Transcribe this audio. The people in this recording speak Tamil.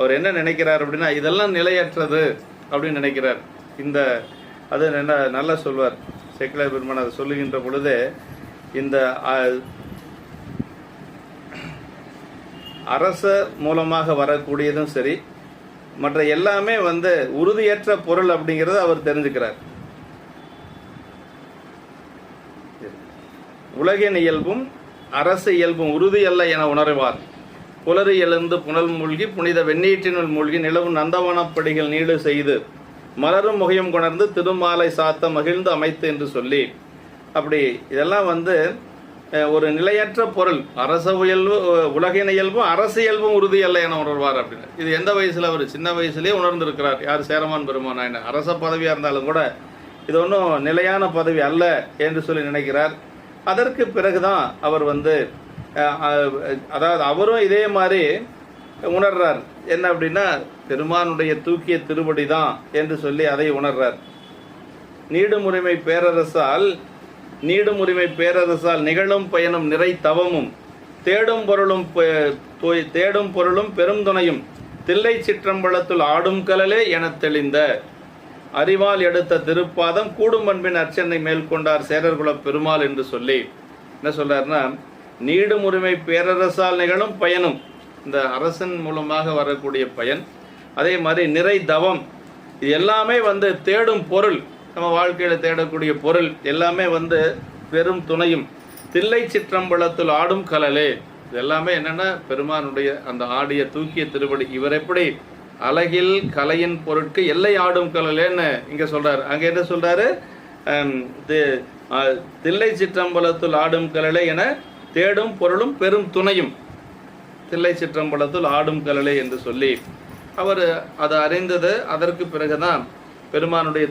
அவர் என்ன நினைக்கிறார் அப்படின்னா இதெல்லாம் நிலையற்றது அப்படின்னு நினைக்கிறார். இந்த அது என்ன நல்லா சொல்வார். சேக்கிலா பெருமான் அதை சொல்லுகின்ற பொழுது இந்த அரச மூலமாக வரக்கூடியதும் சரி மற்ற எல்லாமே வந்து உறுதியற்ற பொருள் அப்படிங்கிறத அவர் தெரிஞ்சுக்கிறார். உலகின் இயல்பும் அரசு இயல்பும் உறுதியல்ல என உணர்வார். புலரி எழுந்து புனல் மூழ்கி புனித வெண்ணீற்றினுள் மூழ்கி நிலவும் நந்தவனப்படிகள் நீடு செய்து மலரும் முகையும் கொணர்ந்து திருமாலை சாத்த மகிழ்ந்து அமைத்து என்று சொல்லி அப்படி இதெல்லாம் வந்து ஒரு நிலையற்ற பொருள். அரச உயல்வு உலகின் இயல்பும் அரசு இயல்பும் உறுதி அல்ல என உணர்வார் அப்படின்னு. இது எந்த வயசுல அவர்? சின்ன வயசுலேயே உணர்ந்திருக்கிறார். யார்? சேரமான் பெருமான் அரச பதவியாக இருந்தாலும் கூட இது ஒன்றும் நிலையான பதவி அல்ல என்று சொல்லி நினைக்கிறார். அதற்கு பிறகுதான் அவர் வந்து அதாவது அவரும் இதே மாதிரி உணர்றார். என்ன அப்படின்னா பெருமானுடைய தூக்கிய திருவடி தான் என்று சொல்லி அதை உணர்றார். நீடுமுரிமை பேரரசால் நீடுமுரிமை பேரரசால் நிகழும் பயனும் நிறை தவமும் தேடும் பொருளும் தேடும் பொருளும் பெரும் துணையும் தில்லை சிற்றம்பலத்துள் ஆடும் கலலே என தெளிந்த அறிவால் எடுத்த திருப்பாதம் கூடும் அன்பின் அர்ச்சனை மேற்கொண்டார் சேரர்குலப் பெருமாள் என்று சொல்லி. என்ன சொல்றாருன்னா நீடும் உரிமை பேரரசால் நிகழும் பயனும். இந்த அரசன் மூலமாக வரக்கூடிய பயன். அதே மாதிரி நிறை தவம். இது எல்லாமே வந்து தேடும் பொருள். நம்ம வாழ்க்கையில் தேடக்கூடிய பொருள். எல்லாமே வந்து பெரும் துணையும். தில்லை சிற்றம்பலத்தில் ஆடும் கலலே. இது எல்லாமே என்னென்னா பெருமானுடைய அந்த ஆடிய தூக்கிய திருவடி. இவர் எப்படி? அழகில் கலையின் பொருட்கு எல்லை ஆடும் கலலேன்னு இங்கே சொல்கிறார் அங்கே என்ன சொல்கிறாரு தில்லை சிற்றம்பலத்தில் ஆடும் கலலே என தேடும் பொருளும் பெரும் துணையும். தில்லை சிற்றம்பலத்தில் ஆடும் கலலை என்று சொல்லி அவர் அதை அறிந்தது அதற்கு பிறகுதான் பெருமானுடைய